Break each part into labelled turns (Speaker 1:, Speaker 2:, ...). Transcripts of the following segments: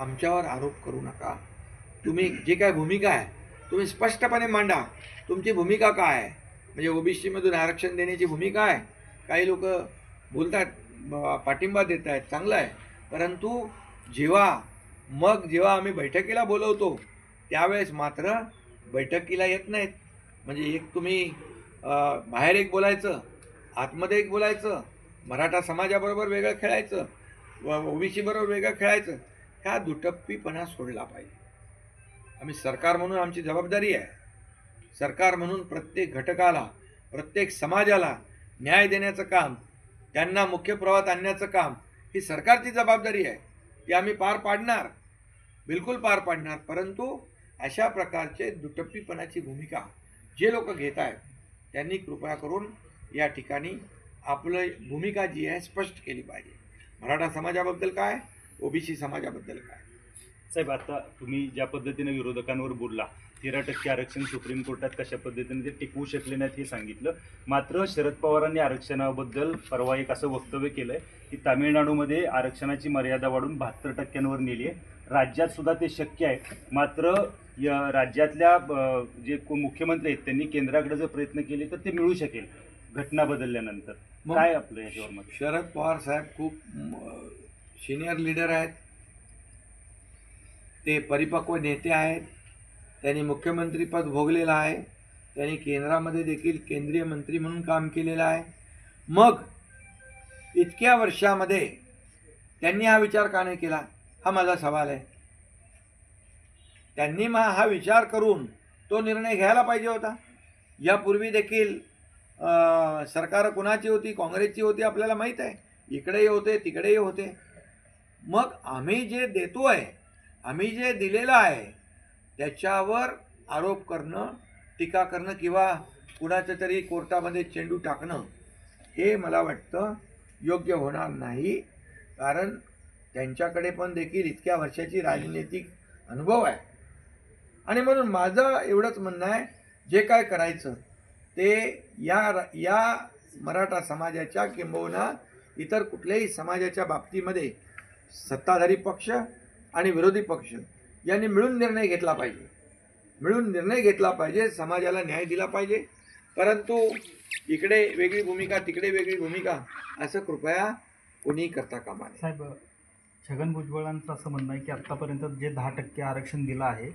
Speaker 1: आमच्यावर आरोप करू नका. तुम्ही जे काय भूमिका आहे तुम्ही स्पष्टपणे मांडा. तुमची भूमिका काय आहे? म्हणजे ओबीसीमधून आरक्षण देण्याची भूमिका आहे. काही लोक बोलतात पाठिंबा देत आहेत चांगलं आहे. परंतु जेव्हा मग जेव्हा आम्ही बैठकीला बोलवतो त्यावेळेस मात्र बैठकीला येत नाहीत. म्हणजे एक तुम्ही बाहेर एक बोलायचं आतमध्ये एक बोलायचं मराठा समाजाबरोबर वेगळं खेळायचं व ओबीसी वेगळं खेळायचं ह्या दुटप्पीपणा सोडला पाहिजे? आम्ही सरकार म्हणून आमची जबाबदारी आहे. सरकार म्हणून प्रत्येक घटकाला प्रत्येक समाजाला न्याय देण्याचं काम त्यांना मुख्य प्रवाहात आणण्याचं काम ही सरकारची जबाबदारी आहे. ती आम्ही पार पाडणार. बिलकुल पार पाडणार. परंतु अशा प्रकारचे दुटप्पीपणाची भूमिका जे लोक घेत आहेत त्यांनी कृपया करून या ठिकाणी आपलं भूमिका जी आहे स्पष्ट केली पाहिजे. मराठा समाजाबद्दल काय? ओबीसी समाजाबद्दल काय?
Speaker 2: साहेब आता तुम्ही ज्या पद्धतीने विरोधकांवर बोलला तेरा टक्के आरक्षण सुप्रीम कोर्टात कशा पद्धतीने ते टिकवू शकले नाहीत हे सांगितलं. मात्र शरद पवारांनी आरक्षणाबद्दल परवा एक असं वक्तव्य केलंय की तामिळनाडूमध्ये आरक्षणाची मर्यादा वाढून बहात्तर टक्क्यांवर नेली आहे. राज्यात सुद्धा ते शक्य आहे. मात्र या राज्यातल्या जे को- मुख्यमंत्री आहेत त्यांनी केंद्राकडे जर प्रयत्न केले तर ते मिळू शकेल. घटना बदलल्यानंतर.
Speaker 1: मग-
Speaker 2: काय आपलं याच्यावर मत?
Speaker 1: शरद पवार साहेब खूप सिनियर लीडर आहेत. ते परिपक्व नेते आहेत. त्यांनी मुख्यमंत्रीपद भोगलेलं आहे. त्यांनी केंद्रामध्ये देखील केंद्रीय मंत्री म्हणून काम केलेलं आहे. मग इतक्या वर्षामध्ये त्यांनी हा विचार का नाही केला? हा माझा सवाल आहे. त्यांनी मा हा विचार करून तो निर्णय घ्यायला पाहिजे होता. यापूर्वी देखील सरकार कुणाची होती? काँग्रेसची होती आपल्याला माहीत आहे. इकडेही होते तिकडेही होते. मग आम्ही जे देतो आहे आम्ही जे दिलेलं आहे त्याच्यावर आरोप करणं टीका करणं किंवा कुणाचं तरी कोर्टामध्ये चेंडू टाकणं हे मला वाटतं योग्य होणार नाही. कारण त्यांच्याकडे पण देखील इतक्या वर्षाची राजनैतिक अनुभव आहे. आणि म्हणून माझं एवढंच म्हणणं आहे जे काय करायचं ते या या मराठा समाजाच्या किंबहुना इतर कुठल्याही समाजाच्या बाबतीमध्ये सत्ताधारी पक्ष आणि विरोधी पक्ष यांनी मिळून निर्णय घेतला पाहिजे. मिळून निर्णय घेतला पाहिजे समाजाला न्याय दिला पाहिजे. परंतु इकडे वेगळी भूमिका तिकडे वेगळी भूमिका असं कृपया कोणीही करता कामा नये.
Speaker 3: साहेब छगन भुजबळांचं असं म्हणणं आहे की आत्तापर्यंत जे दहा टक्के आरक्षण दिलं आहे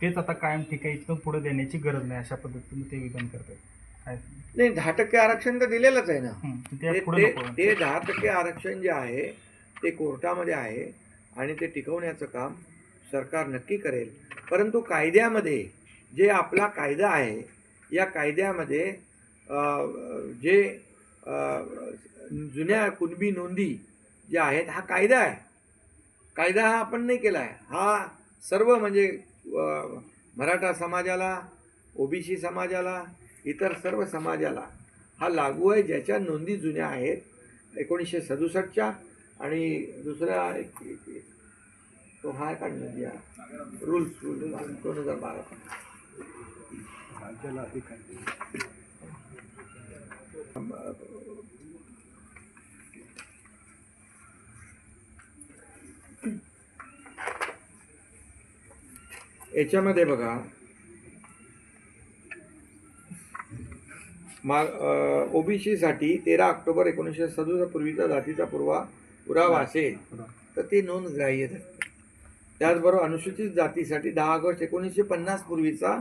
Speaker 3: तेच आता कायम ठीक आहे इथून पुढे देण्याची गरज नाही अशा पद्धतीने ते विधान करतात काय?
Speaker 1: नाही दहा टक्के आरक्षण तर दिलेलंच आहे ना. ते दहा टक्के आरक्षण जे आहे ते कोर्टामध्ये आहे आणि ते टिकवण्याचं काम सरकार नक्की करेल. परंतु कायद्यामध्ये जे आपला कायदा आहे या कायद्यामध्ये जे जुन्या कुणबी नोंदी ज्या आहेत हा कायदा आहे. कायदा हा आपण नाही केला आहे. हा सर्व म्हणजे मराठा समाजाला ओबीसी समाजाला इतर सर्व समाजाला हा लागू आहे. ज्याच्या नोंदी जुन्या आहेत एकोणीसशे सदुसष्टच्या आणि दुसरा एक- तो हा का नोंदी रूल्स रूल दोन हजार बारा याच्यामध्ये बघा मा ओबीसीसाठी तेरा ऑक्टोबर एकोणीसशे सदुसष्ट पूर्वीचा जातीचा पुरवा पुरावा असेल तर ते नोंद ग्राह्य धरते. त्याचबरोबर अनुसूचित जातीसाठी दहा ऑगस्ट एकोणीसशे पन्नास पूर्वीचा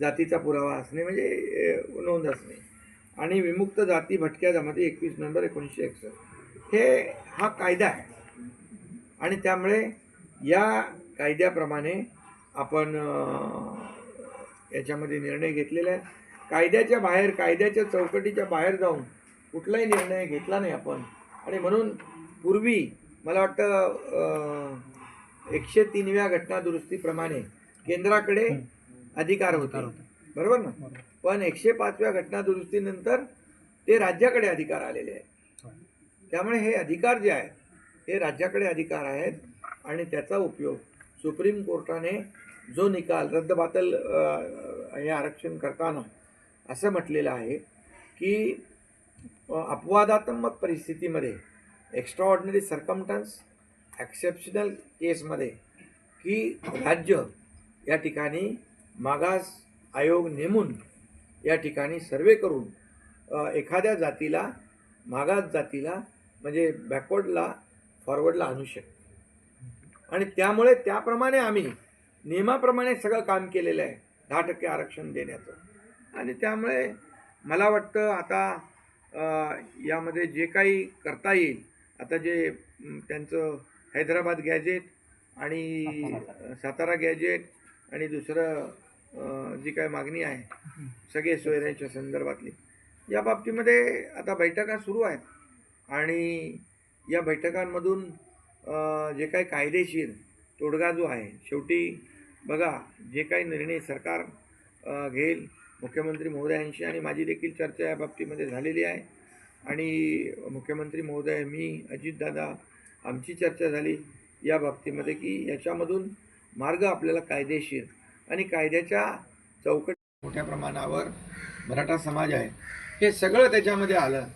Speaker 1: जातीचा पुरावा असणे म्हणजे नोंद असणे. आणि विमुक्त जाती भटक्या जमाती एकवीस नोव्हेंबर एकोणीसशे एकसष्ट. हे हा कायदा आहे. आणि त्यामुळे या कायद्याप्रमाणे आपण याच्यामध्ये निर्णय घेतलेला आहे. कायद्याच्या बाहेर कायद्याच्या चौकटीच्या बाहेर जाऊन कुठलाही निर्णय घेतला नाही आपण. आणि म्हणून पूर्वी मला वाटतं एकशे तीनव्या घटनादुरुस्तीप्रमाणे केंद्राकडे अधिकार होते. बरोबर ना? पण एकशे पाचव्या घटनादुरुस्तीनंतर ते राज्याकडे अधिकार आलेले आहेत. त्यामुळे हे अधिकार जे आहेत हे राज्याकडे अधिकार आहेत आणि त्याचा उपयोग सुप्रीम कोर्टाने जो निकाल रद्दबातल हे आरक्षण करताना असं म्हटलेलं आहे की अपवादात्मक परिस्थितीमध्ये एक्स्ट्रा ऑर्डिनरी सरकमटन्स ॲक्सेप्शनल केसमध्ये की राज्य या ठिकाणी मागास आयोग नेमून या ठिकाणी सर्वे करून एखाद्या जातीला मागास जातीला म्हणजे बॅकवर्डला फॉरवर्डला आणू शकतो. आणि त्यामुळे त्याप्रमाणे आम्ही नियमाप्रमाणे सगळं काम केलेलं आहे दहा टक्के आरक्षण देण्याचं. आणि त्यामुळे मला वाटतं आता यामध्ये जे काही करता येईल आता जे त्यांचं हैदराबाद गॅजेट आणि सातारा गॅजेट आणि दुसरं जी काय मागणी आहे सगळे सोयऱ्यांच्या संदर्भातली. या बाबतीमध्ये आता बैठका सुरू आहेत आणि या बैठकांमधून जे काही कायदेशीर तोडगा जो आहे शेवटी बघा जे काही निर्णय सरकार घेईल मुख्यमंत्री महोदयांशी आणि माझी देखील चर्चा या बाबतीमध्ये झालेली आहे. आणि मुख्यमंत्री महोदय मी अजितदादा आमची चर्चा झाली या बाबतीमध्ये की याच्यामधून मार्ग आपल्याला कायदेशीर आणि कायद्याच्या चौकट मोठ्या प्रमाणावर मराठा समाज आहे हे सगळं त्याच्यामध्ये आलं.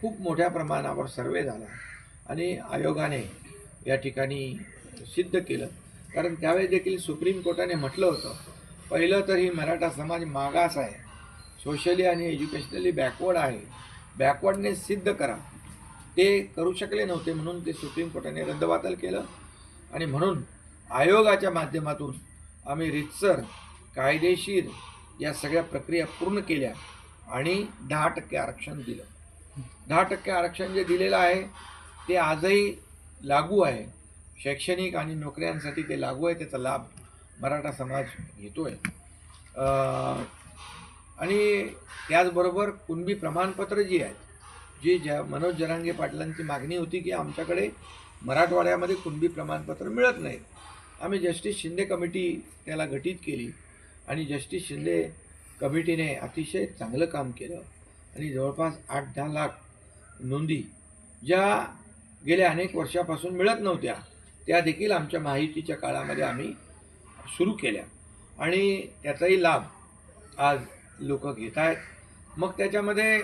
Speaker 1: खूप मोठ्या प्रमाणावर सर्वे झाला आणि आयोगाने या ठिकाणी सिद्ध केलं. कारण त्यावेळी देखील सुप्रीम कोर्टाने म्हटलं होतं पहिलं तर ही मराठा समाज मागास आहे सोशली आणि एज्युकेशनली बॅकवर्ड आहे. बॅकवर्डने सिद्ध करा. ते करू शकले नव्हते म्हणून ते सुप्रीम कोर्टाने रद्दबातल केलं. आणि म्हणून आयोगाच्या माध्यमातून आम्ही रितसर कायदेशीर या सगळ्या प्रक्रिया पूर्ण केल्या आणि दहा टक्के आरक्षण दिलं. दहा टक्के आरक्षण जे दिलेलं आहे ते आजही लागू आहे. शैक्षणिक आणि नोकऱ्यांसाठी ते लागू आहे त्याचा लाभ मराठा समाज घेतो आहे आणि त्याचबरोबर कुणबी प्रमाणपत्र जी आहेत जी ज्या मनोज जरांगे पाटलांची मागणी होती की आमच्याकडे मराठवाड्यामध्ये कुणबी प्रमाणपत्र मिळत नाहीत आम्ही जस्टिस शिंदे कमिटी त्याला गठीत केली आणि जस्टिस शिंदे कमिटीने अतिशय चांगलं काम केलं. आणि जवळपास आठ दहा लाख नोंदी ज्या गेल्या अनेक वर्षापासून मिळत नव्हत्या त्या देखील आमच्या माहितीच्या काळामध्ये आम्ही सुरू केल्या. आणि त्याचाही लाभ आज लोक घेत आहेत. मग त्याच्यामध्ये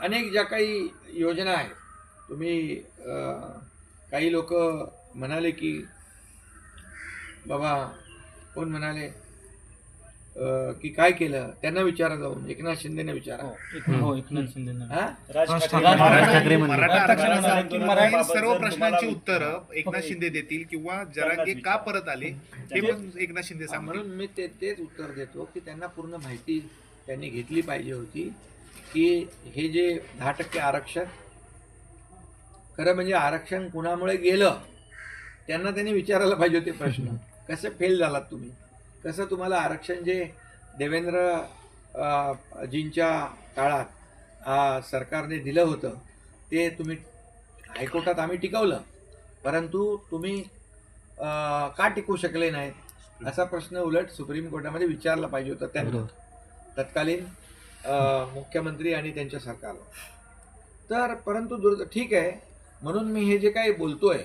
Speaker 1: अनेक ज्या काही योजना आहेत. तुम्ही काही लोक म्हणाले की बाबा कोण म्हणाले? की काय केलं? त्यांना विचारा जाऊन. एकनाथ शिंदेने विचारा.
Speaker 3: हो एकनाथ शिंदे
Speaker 1: हा?
Speaker 2: राज ठाकरे-
Speaker 4: मराठा आंदोलन
Speaker 2: मराठा
Speaker 4: राहील, सर्व प्रश्नांची उत्तरं
Speaker 2: तुम्हाला-
Speaker 4: एकनाथ शिंदे देतील किंवा जरांगे का परत आले हे. पण एकनाथ शिंदे सांगतील.
Speaker 1: म्हणून मी ते तेच उत्तर देतो की त्यांना पूर्ण माहिती त्यांनी घेतली पाहिजे होती की हे जे दहा टक्के आरक्षण खरं म्हणजे आरक्षण कुणामुळे गेलं? त्यांना त्यांनी विचारायला पाहिजे होते प्रश्न. कसे फेल झालात तुम्ही? कसं तुम्हाला आरक्षण जे देवेंद्र जींच्या काळात सरकारने दिलं होतं ते तुम्ही हायकोर्टात आम्ही टिकवलं. परंतु तुम्ही का टिकू शकले नाहीत? असा प्रश्न उलट सुप्रीम कोर्टामध्ये विचारला पाहिजे होता त्यांना. तत्कालीन मुख्यमंत्री आणि त्यांच्या सरकारला तर परंतु दुर्द ठीक आहे. म्हणून मी हे जे काही बोलतोय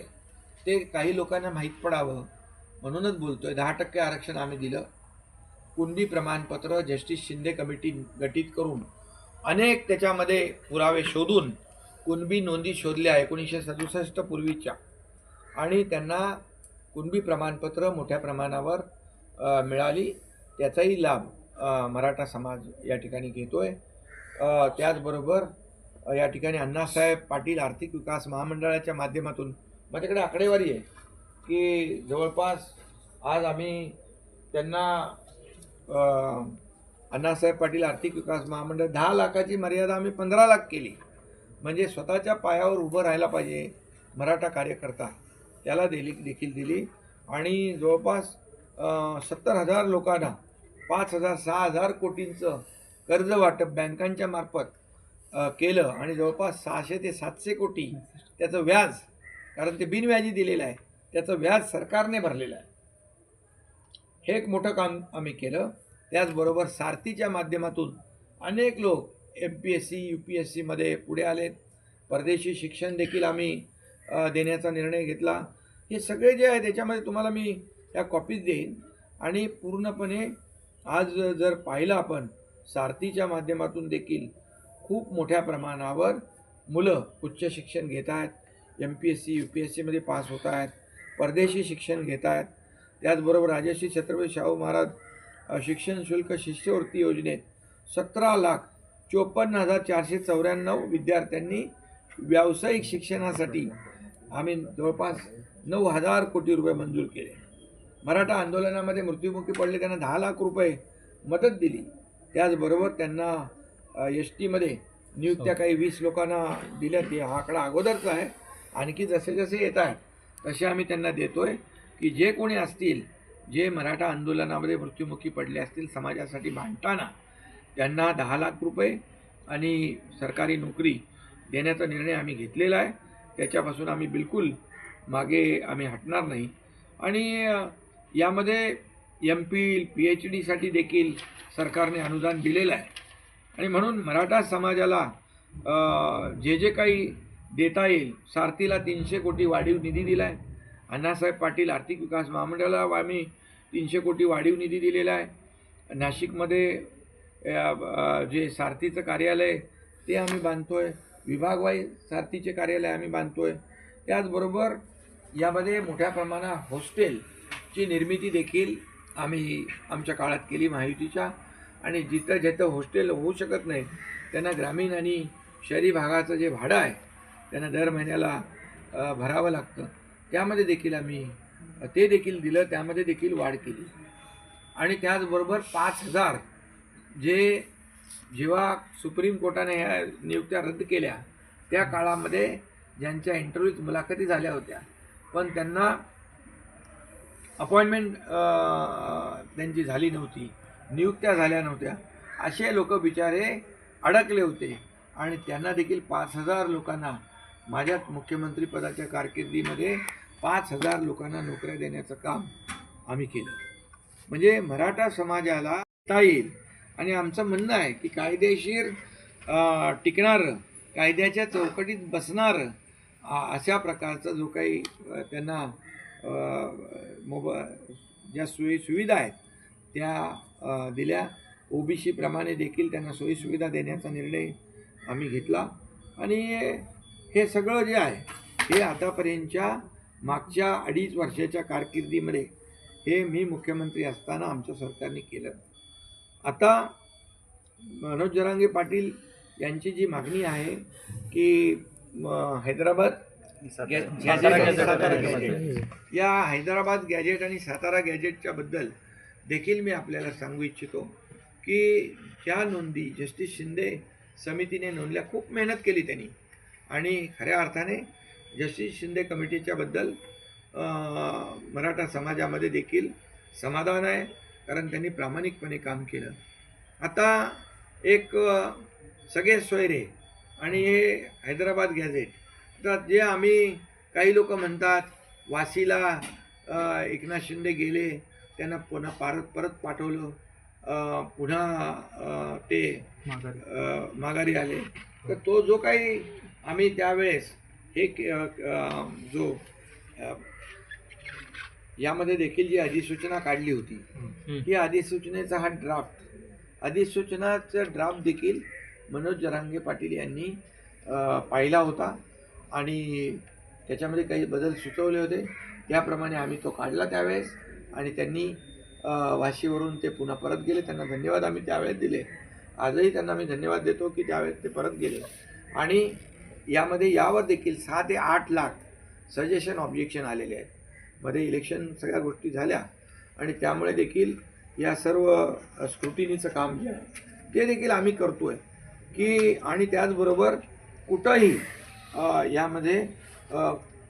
Speaker 1: ते काही लोकांना माहीत पडावं. म्हणूनच बोलतोय दहा टक्के आरक्षण आम्ही दिलं. कुणबी प्रमाणपत्र जस्टिस शिंदे कमिटी गठीत करून अनेक त्याच्यामध्ये पुरावे शोधून कुणबी नोंदी शोधल्या एकोणीसशे सदुसष्ट पूर्वीच्या. आणि त्यांना कुणबी प्रमाणपत्र मोठ्या प्रमाणावर मिळाली. त्याचाही लाभ मराठा समाज या ठिकाणी घेतो आहे त्याचबरोबर या ठिकाणी अण्णासाहेब पाटील आर्थिक विकास महामंडळाच्या माध्यमातून माझ्याकडे आकडेवारी आहे. की जवळपास आज आम्ही त्यांना अण्णासाहेब पाटील आर्थिक विकास महामंडळ दहा लाखाची मर्यादा आम्ही पंधरा लाख केली. म्हणजे स्वतःच्या पायावर उभं राहायला पाहिजे मराठा कार्यकर्ता. त्याला दिली देखील दिली. आणि जवळपास सत्तर हजार लोकांना पाच हजार सहा हजार कोटींचं कर्ज वाटप बँकांच्या मार्फत केलं. आणि जवळपास सहाशे ते सातशे कोटी त्याचं व्याज कारण ते बिनव्याजी दिलेलं आहे. त्याचं व्याज सरकारने भरलेलं आहे. हे एक मोठं काम आम्ही केलं. त्याचबरोबर सारथीच्या माध्यमातून अनेक लोक M P S C U P S सीमध्ये पुढे आलेत. परदेशी शिक्षण देखील आम्ही देण्याचा निर्णय घेतला. हे सगळे जे आहे त्याच्यामध्ये तुम्हाला मी या कॉपीज देईन. आणि पूर्णपणे आज जर पाहिलं आपण सारथीच्या माध्यमातून देखील खूप मोठ्या प्रमाणावर मुलं उच्च शिक्षण घेत आहेत. M P S C U P S सीमध्ये पास होत आहेत. परदेशी शिक्षण घेत आहेत त्याचबरोबर राजश्री छत्रपती शाहू महाराज शिक्षण शुल्क शिष्यवृत्ती योजनेत सतरा लाख चोपन्न हजार चारशे चौऱ्याण्णव विद्यार्थ्यांनी व्यावसायिक शिक्षणासाठी आम्ही जवळपास नऊ हजार कोटी रुपये मंजूर केले. मराठा आंदोलनामध्ये मृत्युमुखी पडले त्यांना दहा लाख रुपये मदत दिली. त्याचबरोबर त्यांना एस टीमध्ये नियुक्त्या काही वीस लोकांना दिल्या ते हा आकडा अगोदरचा आहे. आणखी जसे जसे येत आहेत तसे आम्ही त्यांना देतोय की जे कोणी असतील जे मराठा आंदोलनामध्ये मृत्युमुखी पडले असतील समाजासाठी भांडताना त्यांना दहा लाख रुपये आणि सरकारी नोकरी देण्याचा निर्णय आम्ही घेतलेला आहे. त्याच्यापासून आम्ही बिलकुल मागे आम्ही हटणार नाही. आणि यामध्ये एम पी पी एच डीसाठी देखील सरकारने अनुदान दिलेलं आहे. आणि म्हणून मराठा समाजाला जे जे काही देता येईल. सारथीला तीनशे कोटी वाढीव निधी दिला आहे अण्णासाहेब पाटील आर्थिक विकास महामंडळाला आम्ही तीनशे कोटी वाढीव निधी दिलेला आहे. नाशिकमध्ये जे सारथीचं कार्यालय ते आम्ही बांधतो आहे विभागवाई सारथीचे कार्यालय आम्ही बांधतो आहे त्याचबरोबर यामध्ये मोठ्या प्रमाणात हॉस्टेलची निर्मिती देखील आम्ही आमच्या काळात केली महायुतीच्या आणि जिथं जिथं हॉस्टेल होऊ शकत नाही त्यांना ग्रामीण आणि शहरी भागाचं जे भाडं आहे त्यांना दर महिन्याला भरावं लागतं. त्यामध्ये देखील आम्ही ते देखील दिलं त्यामध्ये देखील वाढ केली. आणि त्याचबरोबर पाच हजार जे जेव्हा सुप्रीम कोर्टाने ह्या नियुक्त्या रद्द केल्या त्या काळामध्ये ज्यांच्या इंटरव्ह्यूत मुलाखती झाल्या होत्या पण त्यांना अपॉइंटमेंट त्यांची झाली नव्हती नियुक्त्या झाल्या नव्हत्या असे लोक बिचारे अडकले होते. आणि त्यांना देखील पाच हजार लोकांना माझ्या मुख्यमंत्री पदाच्या कारकिर्दीमध्ये पाच हजार लोकांना नोकऱ्या देण्याचं काम आम्ही केलं. म्हणजे मराठा समाजाला ता येईल. आणि आमचं म्हणणं आहे की कायदेशीर टिकणारं कायद्याच्या चौकटीत बसणारं अशा प्रकारचा जो काही त्यांना मोब ज्या सोयी सुविधा आहेत त्या दिल्या दिल्या. बी सीप्रमाणे देखील त्यांना सोयीसुविधा देण्याचा निर्णय आम्ही घेतला. आणि हे सगळं जे आहे हे आतापर्यंतच्या मागच्या अडीच वर्षाच्या कारकिर्दीमध्ये हे मी मुख्यमंत्री असताना आमच्या सरकारने केलं. आता मनोज जरांगे पाटील यांची जी मागणी आहे की हैदराबाद या हैदराबाद गॅजेट आणि सातारा गॅजेटच्या बद्दल देखील मी आपल्याला सांगू इच्छितो की ज्या नोंदी जस्टिस शिंदे समितीने नोंदल्या खूप मेहनत केली त्यांनी. आणि खऱ्या अर्थाने जस्टिस शिंदे कमिटीच्या बद्दल अं, मराठा समाजामध्ये देखील समाधान आहे कारण त्यांनी प्रामाणिकपणे काम केलं. आता एक सगळे सोयरे आणि हे हैदराबाद गॅझेट तर जे आम्ही काही लोक म्हणतात वाशीला अ, एकनाथ शिंदे गेले त्यांना पुन्हा परत परत पाठवलं पुन्हा ते
Speaker 3: माघारी
Speaker 1: आले. तर तो जो काही आम्ही त्यावेळेस हे जो यामध्ये देखील जी अधिसूचना काढली होती ही अधिसूचनेचा हा ड्राफ्ट अधिसूचनाचा ड्राफ्ट देखील मनोज जरांगे पाटील यांनी पाहिला होता आणि त्याच्यामध्ये काही बदल सुचवले होते. त्याप्रमाणे आम्ही तो काढला त्यावेळेस आणि त्यांनी वाशीवरून ते पुन्हा परत गेले. त्यांना धन्यवाद आम्ही त्यावेळेस दिले. आजही त्यांना मी धन्यवाद देतो की त्यावेळेस ते परत गेले. आणि यामध्ये यावर देखील सहा ते आठ लाख सजेशन ऑब्जेक्शन आलेले आहेत. मध्ये इलेक्शन सगळ्या गोष्टी झाल्या आणि त्यामुळे देखील या सर्व स्क्रुटिनीचं काम जे आहे ते देखील आम्ही करतो आहे की आणि त्याचबरोबर कुठंही यामध्ये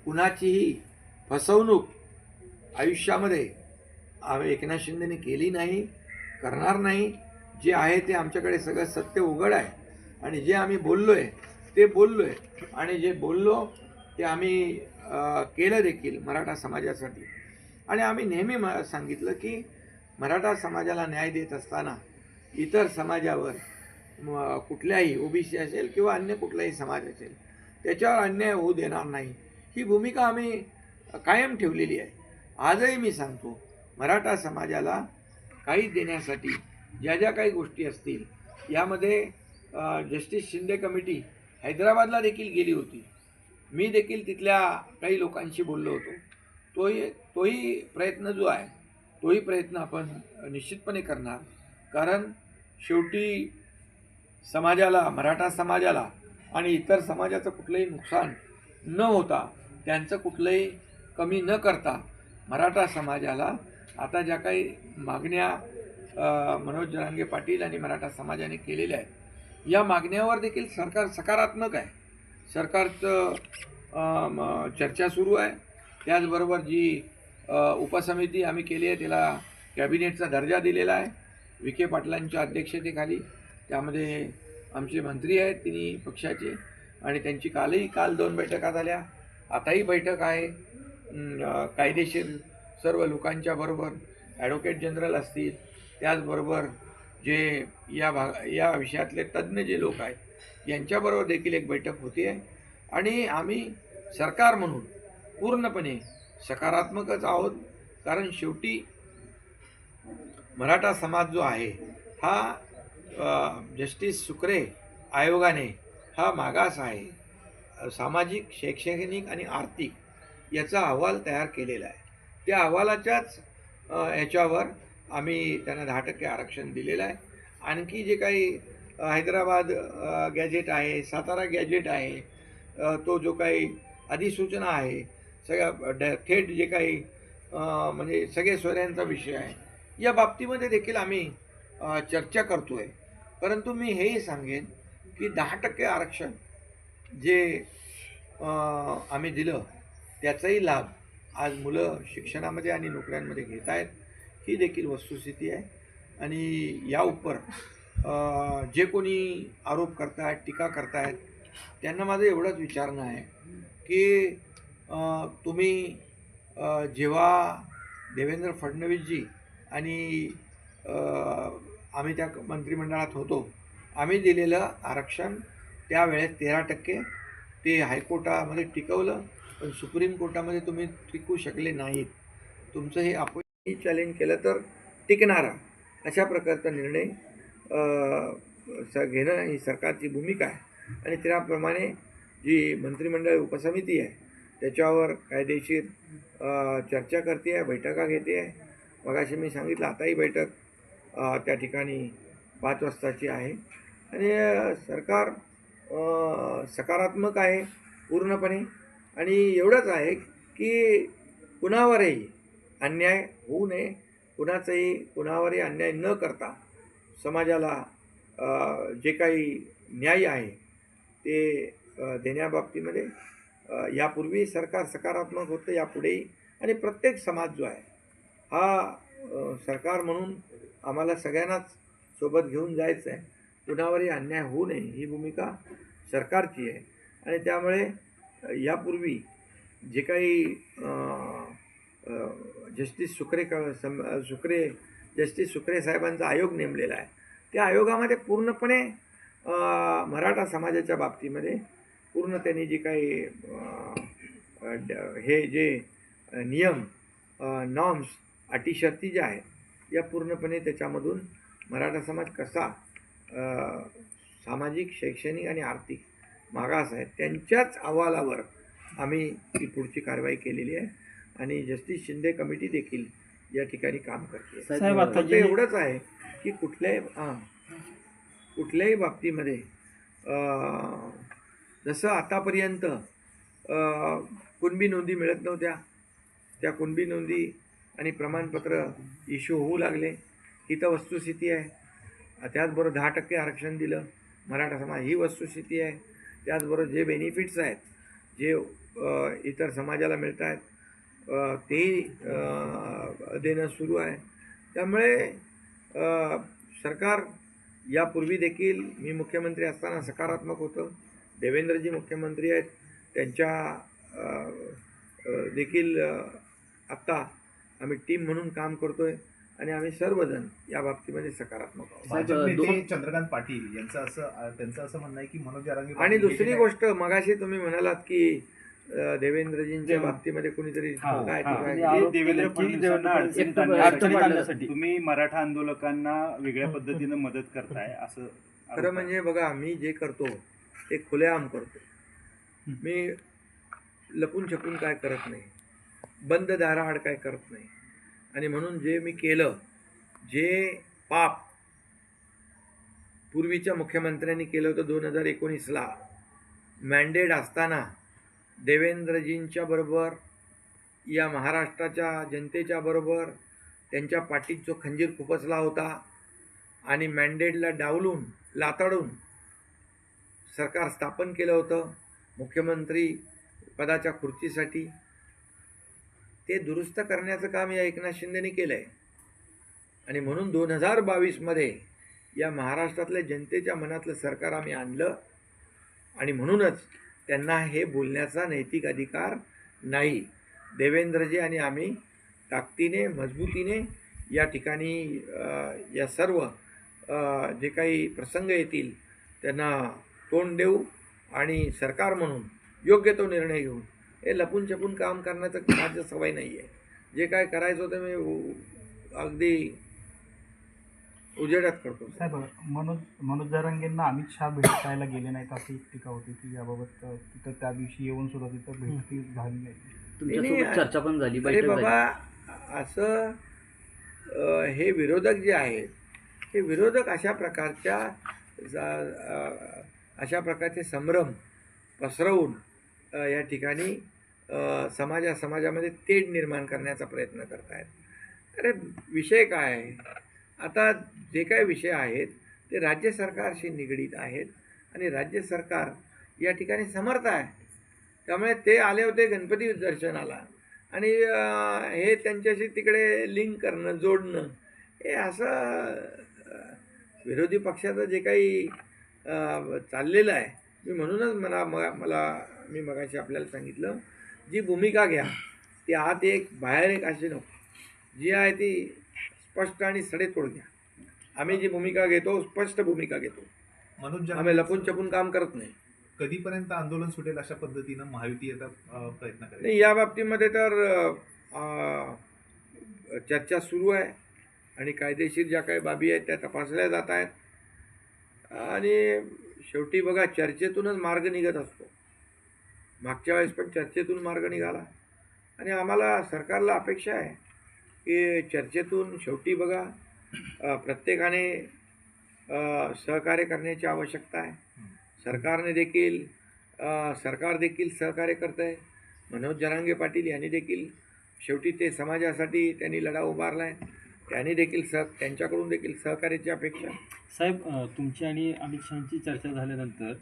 Speaker 1: कुणाचीही फसवणूक आयुष्यामध्ये आम्ही एकनाथ शिंदेने केली नाही करणार नाही. जे आहे ते आमच्याकडे सगळं सत्य उघड आहे. आणि जे आम्ही बोललो आहे ते बोललो आहे आणि जे बोललो ते आम्ही केलं देखील मराठा समाजासाठी. आणि आम्ही नेहमी म सांगितलं की मराठा समाजाला न्याय देत असताना इतर समाजावर कुठल्याही ओबीसी असेल किंवा अन्य कुठलाही समाज असेल त्याच्यावर अन्याय होऊ देणार नाही. ही भूमिका आम्ही कायम ठेवलेली आहे. आजही मी सांगतो मराठा समाजाला काही देण्यासाठी ज्या ज्या काही गोष्टी असतील यामध्ये जस्टिस शिंदे कमिटी हैदराबादला देखील गेली होती. मी देखील तिथल्या काही लोकांशी बोललो होतो. तोही तोही प्रयत्न जो आहे तोही प्रयत्न आपण निश्चितपणे करणार. कारण शेवटी समाजाला मराठा समाजाला आणि इतर समाजाचं कुठलंही नुकसान न होता त्यांचं कुठलंही कमी न करता मराठा समाजाला आता ज्या काही मागण्या मनोज जरांगे पाटील आणि मराठा समाजाने केलेल्या आहेत या मागण्यावर देखील सरकार सकारात्मक आहे. सरकारचं चर्चा सुरू आहे. त्याचबरोबर जी उपसमिती आम्ही केली आहे त्याला कॅबिनेटचा दर्जा दिलेला आहे. विखे पाटलांच्या अध्यक्षतेखाली. त्यामध्ये आमचे मंत्री आहेत तिन्ही पक्षाचे. आणि त्यांची कालही काल दोन बैठका झाल्या. आताही बैठक आहे. कायदेशीर सर्व लोकांच्या बरोबर ॲडव्होकेट जनरल असतील. त्याचबरोबर जे या भाग या विषयातले तज्ज्ञ जे लोक आहेत यांच्याबरोबर देखील एक बैठक होती आहे आणि आम्ही सरकार म्हणून पूर्णपणे सकारात्मकच आहोत. कारण शेवटी मराठा समाज जो आहे हा जस्टिस सुक्रे आयोगाने हा मागास आहे. सामाजिक शैक्षणिक आणि आर्थिक याचा अहवाल तयार केलेला आहे. त्या अहवालाच्याच ह्याच्यावर आम्ही त्यांना दहा टक्के आरक्षण दिलेलं आहे. आणखी जे काही हैदराबाद गॅजेट आहे सातारा गॅजेट आहे तो जो काही अधिसूचना आहे सगळ्या ड थेट जे काही म्हणजे सगळे सोयऱ्यांचा विषय आहे या बाबतीमध्ये देखील आम्ही चर्चा करतो आहे परंतु मी हेही सांगेन की दहा टक्के आरक्षण जे आम्ही दिलं त्याचाही लाभ आज मुलं शिक्षणामध्ये आणि नोकऱ्यांमध्ये घेत आहेत. ही देखील वस्तुस्थिती आहे. आणि या उपर जे कोणी आरोप करतायत टीका करतायत त्यांना माझं एवढंच विचारणं आहे की तुम्ही जेव्हा देवेंद्र फडणवीसजी आणि आम्ही त्या मंत्रिमंडळात होतो आम्ही दिलेलं आरक्षण त्यावेळेस तेरा टक्के ते हायकोर्टामध्ये टिकवलं पण सुप्रीम कोर्टामध्ये तुम्ही टिकू शकले नाहीत. तुमचं हे आपण चॅलेंज केलं तर टिकणारा. अशा प्रकारचा निर्णय स घेणं ही सरकारची भूमिका आहे. आणि त्याप्रमाणे जी मंत्रिमंडळ उपसमिती आहे त्याच्यावर कायदेशीर चर्चा करते आहे बैठका घेते आहे. मगाशी मी सांगितलं आताही बैठक त्या ठिकाणी पाच वाजताची आहे. आणि सरकार सकारात्मक आहे पूर्णपणे. आणि एवढंच आहे की कुणावरही अन्याय होऊ नये. कुणाचाही कुणावरही अन्याय न करता समाजाला जे काही न्याय आहे ते देण्याबाबतीमध्ये यापूर्वी सरकार सकारात्मक होतं यापुढेही. आणि प्रत्येक समाज जो आहे हा सरकार म्हणून आम्हाला सगळ्यांनाच सोबत घेऊन जायचं आहे. कुणावरही अन्याय होऊ नये ही भूमिका सरकारची आहे. आणि त्यामुळे यापूर्वी जे काही जस्टिस सुक्रे क सम सुक्रे जस्टिस सुक्रे साहेबांचा आयोग नेमलेला आहे. त्या आयोगामध्ये पूर्णपणे मराठा समाजाच्या बाबतीमध्ये पूर्ण त्यांनी जी काही ड- हे जे नियम नॉर्म्स अटीशर्ती ज्या आहेत या पूर्णपणे त्याच्यामधून मराठा समाज कसा सामाजिक शैक्षणिक आणि आर्थिक मागास आहे त्यांच्याच अहवालावर आम्ही ही पुढची कारवाई केलेली आहे. आणि जस्टिस शिंदे कमिटी देखील या ठिकाणी काम करते.
Speaker 3: साहेब आता
Speaker 1: फक्त
Speaker 3: जी
Speaker 1: एवढंच आहे की कुठल्याही हां. कुठल्याही बाबतीमध्ये अं, जसं आतापर्यंत अं, कुणबी नोंदी मिळत नव्हत्या त्या कुणबी नोंदी आणि प्रमाणपत्र इश्यू होऊ लागले. ही तर वस्तुस्थिती आहे. त्याचबरोबर दहा टक्के आरक्षण दिलं. मराठा समाज ही वस्तुस्थिती आहे. त्याचबरोबर जे बेनिफिट्स आहेत जे इतर समाजाला मिळत आहेत अ, देणं सुरू आहे. त्यामुळे सरकार यापूर्वी देखील मी मुख्यमंत्री असताना सकारात्मक होतं. देवेंद्रजी मुख्यमंत्री आहेत. त्यांच्या देखील आत्ता आम्ही टीम म्हणून काम करतोय आणि आम्ही सर्वजण या बाबतीमध्ये सकारात्मक आहोत.
Speaker 4: चंद्रकांत पाटील यांचं असं त्यांचं असं म्हणणं आहे की मनोज
Speaker 1: आणि दुसरी गोष्ट मगाशी तुम्ही म्हणालात की देवेंद्रजींच्या
Speaker 3: देव-
Speaker 1: बाबतीमध्ये कुणीतरी काय
Speaker 3: म्हणजे
Speaker 2: देवेंद्र फडणवीसांना तुम्ही मराठा आंदोलकांना वेगळ्या पद्धतीनं मदत करताय असं
Speaker 1: खरं. म्हणजे बघा मी जे करतो ते खुलेआम करतो. मी लपून छपून काय करत नाही. बंद दाराआड काय करत नाही. आणि म्हणून जे मी केलं जे पाप पूर्वीच्या मुख्यमंत्र्यांनी केलं होतं दोन हजार एकोणीसला मॅन्डेट असताना देवेंद्रजींच्या बरोबर या महाराष्ट्राच्या जनतेच्या बरोबर त्यांच्या पाठीत जो खंजीर खुपसला होता आणि मॅन्डेटला डावलून लाताडून सरकार स्थापन केलं होतं मुख्यमंत्री पदाच्या खुर्चीसाठी ते दुरुस्त करण्याचं काम या एकनाथ शिंदेने केलं आहे आणि म्हणून दोन हजार बावीसमध्ये या महाराष्ट्रातल्या जनतेच्या मनातलं सरकार आम्ही आणलं. आणि म्हणूनच त्यांना हे बोलण्याचा नैतिक अधिकार नाही. देवेंद्रजी आणि आम्ही ताकदीने मजबूतीने या ठिकाणी या सर्व जे काही प्रसंग येतील त्यांना तोंड देऊ आणि सरकार म्हणून योग्य तो निर्णय घेऊन. हे लपून छपून काम करण्याचं माझं सवय नाही आहे जे काय करायचं होतं मी अगदी उजेडात करतो
Speaker 3: साहेब मनोज मनोज जरांगेंना अमित शहा भेटायला गेले नाहीत अशी एक टीका होती की याबाबत तिथं त्या दिवशी येऊन सुद्धा तिथं भेटी झाली नाही.
Speaker 5: तुमच्यासोबत चर्चा पण झाली
Speaker 1: अरे
Speaker 5: बैठक झाली.
Speaker 1: बाबा असं अ, हे विरोधक जे आहेत हे विरोधक अशा प्रकारच्या जा- अ, अशा प्रकारचे संभ्रम पसरवून अ, या ठिकाणी अ, समाजा समाजामध्ये तेढ निर्माण करण्याचा प्रयत्न करत आहेत अरे विषय काय आहे? आता जे काय विषय आहेत ते राज्य सरकारशी निगडीत आहेत आणि राज्य सरकार या ठिकाणी समर्थ आहे. त्यामुळे ते आले होते गणपती दर्शनाला. आणि हे त्यांच्याशी तिकडे लिंक करणं जोडणं हे असं विरोधी पक्षाचं जे काही चाललेलं आहे. मी म्हणूनच मला मग मला मी मगाशी आपल्याला सांगितलं जी भूमिका घ्या ती आत एक बाहेर एक अशी नको. जी आहे ती स्पष्ट आणि सडेतोड घ्या. आम्ही जी भूमिका घेतो स्पष्ट भूमिका घेतो.
Speaker 4: मनोज
Speaker 1: आम्ही लपून छपून काम करत नाही.
Speaker 4: कधीपर्यंत आंदोलन सुटेल अशा पद्धतीनं महायुती आता अं, प्रयत्न करेल?
Speaker 1: नाही या बाबतीमध्ये तर चर्चा सुरू आहे आणि कायदेशीर ज्या काही बाबी आहेत त्या तपासल्या जात आहेत. आणि शेवटी बघा चर्चेतूनच मार्ग निघत असतो. मागच्या वेळेस पण चर्चेतून मार्ग निघाला. आणि आम्हाला सरकारला अपेक्षा आहे. चर्चेतून शेवटी बघा प्रत्येकाने सहकार्य करण्याची आवश्यकता आहे. सरकारने देखील सरकार देखील सहकार्य करत आहे मनोज जरांगे पाटील यांनी देखील शेवटी ते समाजासाठी त्यांनी लढा उभारला आहे त्यांनी देखील सह त्यांच्याकडून देखील सहकार्याची अपेक्षा.
Speaker 6: साहेब तुमची आणि अमित शहाची चर्चा झाल्यानंतर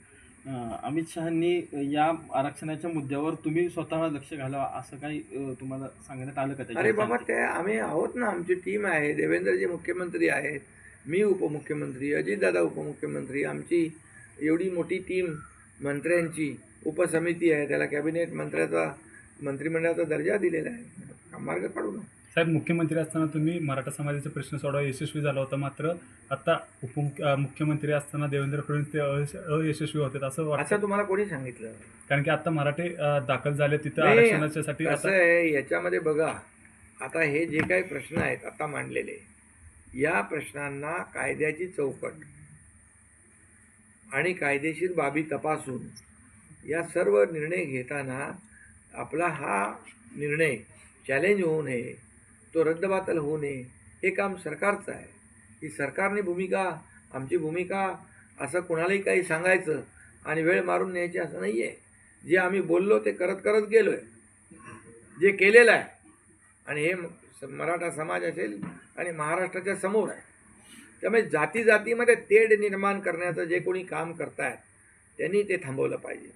Speaker 6: अमित शहानी या आरक्षणाच्या मुद्द्यावर तुम्ही स्वतः लक्ष घालावा असं काही तुम्हाला सांगण्यात आलं का
Speaker 1: अरे बाबा ते आम्ही आहोत ना आमची टीम आहे. देवेंद्रजी मुख्यमंत्री आहेत मी उपमुख्यमंत्री अजितदादा उपमुख्यमंत्री आमची एवढी मोठी टीम मंत्र्यांची उपसमिती आहे. त्याला कॅबिनेट मंत्र्याचा मंत्रिमंडळाचा दर्जा दिलेला आहे. मार्ग काढू ना.
Speaker 7: साहेब मुख्यमंत्री असताना तुम्ही मराठा समाजाचे प्रश्न सोडवा यशस्वी झाला होता मात्र आता उपमुख्य अं, मुख्यमंत्री असताना देवेंद्र फडणवीस ते अयश- अयशस्वी होते असं
Speaker 1: असं
Speaker 7: वाटतं
Speaker 1: तुम्हाला कोणी सांगितलं?
Speaker 7: कारण की आता मराठे अं, दाखल झाले तिथं
Speaker 1: नाही,
Speaker 7: आरक्षणाच्यासाठी
Speaker 1: कसं
Speaker 7: आता
Speaker 1: आहे याच्यामध्ये बघा आता हे जे काही प्रश्न आहेत आता मांडलेले या प्रश्नांना कायद्याची चौकट आणि कायदेशीर बाबी तपासून या सर्व निर्णय घेताना आपला हा निर्णय चॅलेंज होऊ नये. तो रद्दबातल होऊ नये हे काम सरकारचं आहे. ही सरकारने भूमिका आमची भूमिका असं कोणालाही काही सांगायचं आणि वेळ मारून न्यायची असं नाही आहे जे आम्ही बोललो ते करत करत गेलो आहे जे केलेलं आहे आणि हे मराठा समाज असेल आणि महाराष्ट्राच्या समोर आहे. त्यामुळे जाती जातीमध्ये तेढ निर्माण करण्याचं जे कोणी काम करतायत त्यांनी ते थांबवलं पाहिजे.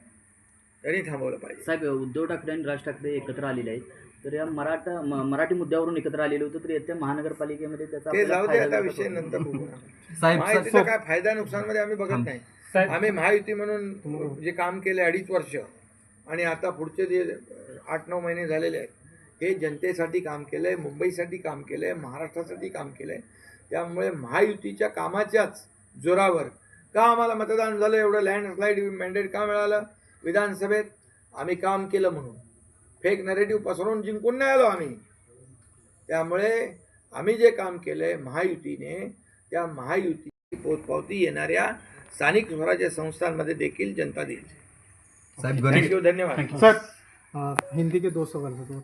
Speaker 1: त्यांनी थांबवलं पाहिजे.
Speaker 5: साहेब उद्धव ठाकरे आणि राज ठाकरे एकत्र आलेले आहेत. तर या मराठा मराठी मुद्द्यावरून एकत्र आलेले होते तर येत्या महानगरपालिकेमध्ये त्याचा
Speaker 1: ते जाऊ दे आता विषय? नंतर महायुतीचा काय फायदा नुकसानमध्ये आम्ही बघत नाही. आम्ही महायुती म्हणून जे काम केलं अडीच वर्ष आणि आता पुढचे जे आठ नऊ महिने झालेले आहेत हे जनतेसाठी काम केलं आहे मुंबईसाठी काम केलं आहे महाराष्ट्रासाठी काम केलं आहे त्यामुळे महायुतीच्या कामाच्याच जोरावर का आम्हाला मतदान झालं एवढं लँडस्लाईड मॅन्डेट का मिळालं? विधानसभेत आम्ही काम केलं म्हणून. फेक नरेटिव्ह पसरवून जिंकून नाही आलो आम्ही. त्यामुळे आम्ही जे काम केलं आहे महायुतीने त्या महायुती पोचपावती येणाऱ्या स्थानिक स्वराज्य संस्थांमध्ये देखील जनता देईल. थँक्यू धन्यवाद.
Speaker 3: सर हिंदी के दो सवाल थे